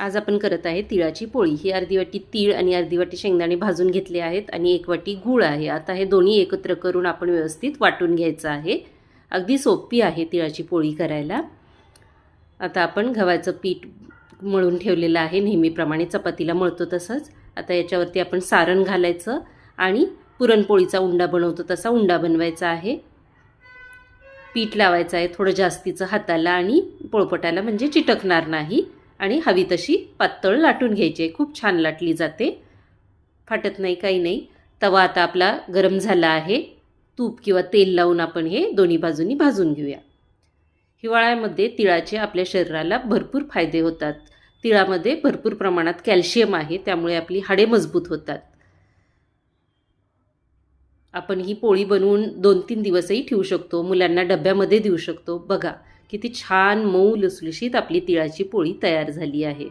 आज आपण करत आहे तिळाची पोळी. ही अर्धी वाटी तीळ आणि अर्धी वाटी शेंगदाणे भाजून घेतले आहेत आणि एक वाटी गूळ आहे. आता हे दोन्ही एकत्र करून आपण व्यवस्थित वाटून घ्यायचं आहे. अगदी सोपी आहे तिळाची पोळी करायला. आता आपण गव्हाचं पीठ मळून ठेवलेलं आहे. नेहमीप्रमाणे चपातीला मळतो तसंच. आता याच्यावरती आपण सारण घालायचं आणि पुरणपोळीचा उंडा बनवतो तसा उंडा बनवायचा आहे. पीठ लावायचं आहे थोडं जास्तीचं हाताला आणि पोळपटाला म्हणजे चिटकणार नाही. आणि हवी तशी पातळ लाटून घ्यायची. खूप छान लाटली जाते. फाटत नाही काही नाही. तवा आता आपला गरम झाला आहे. तूप किंवा तेल लावून आपण हे दोन्ही बाजूंनी भाजून घेऊया. हिवाळ्यामध्ये तिळाचे आपल्या शरीराला भरपूर फायदे होतात. तिळामध्ये भरपूर प्रमाणात कॅल्शियम आहे त्यामुळे आपली हाडे मजबूत होतात. आपण ही पोळी बनवून दोन तीन दिवसही ठेवू शकतो. मुलांना डब्यामध्ये देऊ शकतो. बघा किती छान मऊ लुसलुशीत आपली तिळाची पोळी तयार झाली आहे.